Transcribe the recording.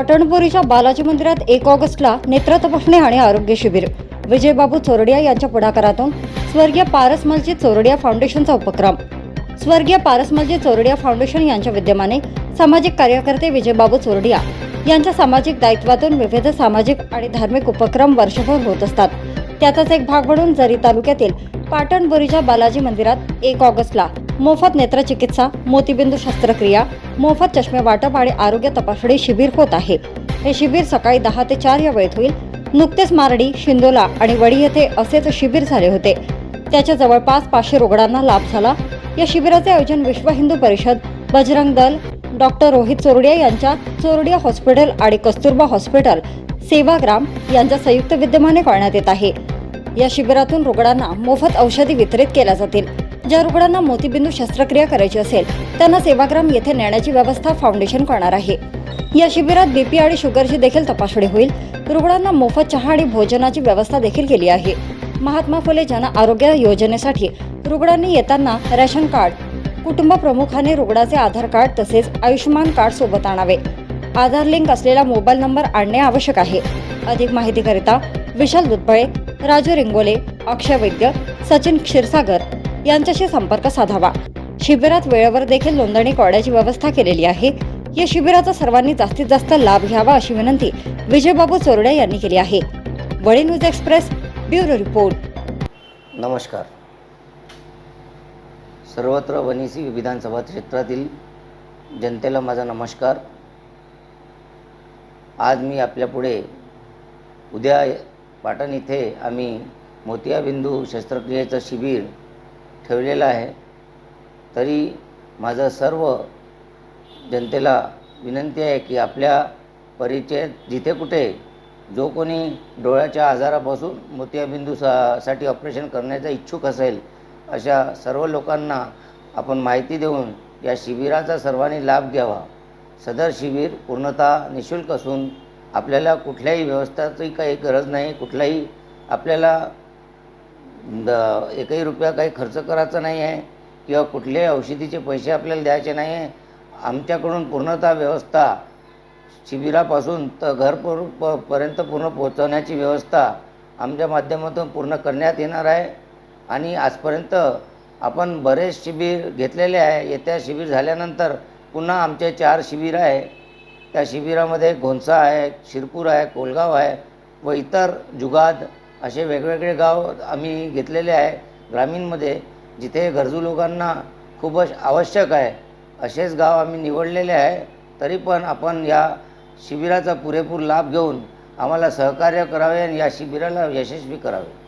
पाटणपुरीच्या बालाजी मंदिरात एक ऑगस्टला नेत्र तपासणी आणि आरोग्य शिबिर. विजयबाबू चोरडिया यांच्या पुढाकारातून स्वर्गीय पारसमलजी चोरडिया फाउंडेशनचा उपक्रम. स्वर्गीय पारसमलजी चोरडिया फाउंडेशन यांच्या विद्यमाने सामाजिक कार्यकर्ते विजयबाबू चोरडिया यांच्या सामाजिक दायित्वातून विविध सामाजिक आणि धार्मिक उपक्रम वर्षभर होत असतात. त्याचाच एक भाग म्हणून जरी तालुक्यातील पाटणबुरीच्या बालाजी मंदिरात एक ऑगस्टला मोफत नेत्रचिकित्सा मोतीबिंदू शस्त्रक्रिया मोफत चष्मे वाटप आणि आरोग्य तपासणी शिबिर होत आहे. हे शिबिर सकाळी दहा ते चार या वेळेत होईल. नुकतेच मारडी शिंदोला आणि वडी येथे असेच शिबिर झाले होते. त्याच्या जवळपास पाचशे रुग्णांना लाभ झाला. या शिबिराचे आयोजन विश्व हिंदू परिषद बजरंग दल डॉक्टर रोहित चोरडिया यांच्या चोरडिया हॉस्पिटल आणि कस्तुरबा हॉस्पिटल सेवाग्राम यांच्या संयुक्त विद्यमाने करण्यात येत आहे. या शिबिरातून रुग्णांना मोफत औषधी वितरित केल्या जातील. ज्या रुग्णांना मोतीबिंदू शस्त्रक्रिया करायची असेल त्यांना सेवाग्राम येथे नेण्याची व्यवस्था फाउंडेशन करणार आहे. या शिबिरात बीपी आणि शुगरची देखील तपासणी होईल. रुग्णांना मोफत चहा आणि भोजनाची व्यवस्था देखील केली आहे. महात्मा फुले जन आरोग्य योजनेसाठी रुग्णांनी येताना रेशन कार्ड कुटुंब प्रमुखाने रुग्णाचे आधार कार्ड तसेच आयुष्यमान कार्ड सोबत आणावे. आधार लिंक असलेला मोबाईल नंबर आणणे आवश्यक आहे. अधिक माहितीकरिता विशाल दुधबळे राजू रिंगोले अक्षय वैद्य सचिन क्षीरसागर. यांच्याशी संपर्क साधावा. शिबिरात वेळेवर देखील नोंदणी करण्याची व्यवस्था केलेली आहे. या शिबिराचा सर्वांनी जास्तीत जास्त लाभ घ्यावा अशी विनंती विजयबाबू चोरडे यांनी केली आहे. वडे न्यूज एक्सप्रेस ब्युरो रिपोर्ट. नमस्कार. सर्वत्र वनीसी विधानसभा क्षेत्रातील जनतेला माझा नमस्कार. आज मी आपल्यापुढे उद्या पाटण इथे आम्ही मोतियाबिंदू शस्त्रक्रियेचं शिबिर ठेवलेलं आहे तरी माझं सर्व जनतेला विनंती आहे की आपल्या परिचय जिथे कुठे जो कोणी डोळ्याच्या आजारापासून मोतियाबिंदू सा साठी ऑपरेशन करण्याचा इच्छुक असेल अशा सर्व लोकांना आपण माहिती देऊन या शिबिराचा सर्वांनी लाभ घ्यावा. सदर शिबिर पूर्णतः निशुल्क असून आपल्याला कुठल्याही व्यवस्थाची काही गरज नाही कुठलाही आपल्याला एकही रुपया काही खर्च करायचा नाही आहे किंवा कुठल्याही औषधीचे पैसे आपल्याला द्यायचे नाही आहे. आमच्याकडून पूर्णतः व्यवस्था शिबिरापासून तर घर प पर्यंत पूर्ण पोहोचवण्याची व्यवस्था आमच्या माध्यमातून पूर्ण करण्यात येणार आहे. आणि आजपर्यंत आपण बरेच शिबिर घेतलेले आहे. येत्या शिबिर झाल्यानंतर पुन्हा आमचे चार शिबिर आहे. त्या शिबिरामध्ये घोणसा आहे शिरपूर आहे कोलगाव आहे व इतर जुगाद असे वेगवेगळे गाव आम्ही घेतलेले आहे ग्रामीणमध्ये जिथे गरजू लोकांना खूपच आवश्यक आहे. असेच गाव आम्ही निवडलेले आहे तरी पण आपण या शिबिराचा पुरेपूर लाभ घेऊन आम्हाला सहकार्य करावे आणि या शिबिराला यशस्वी करावे.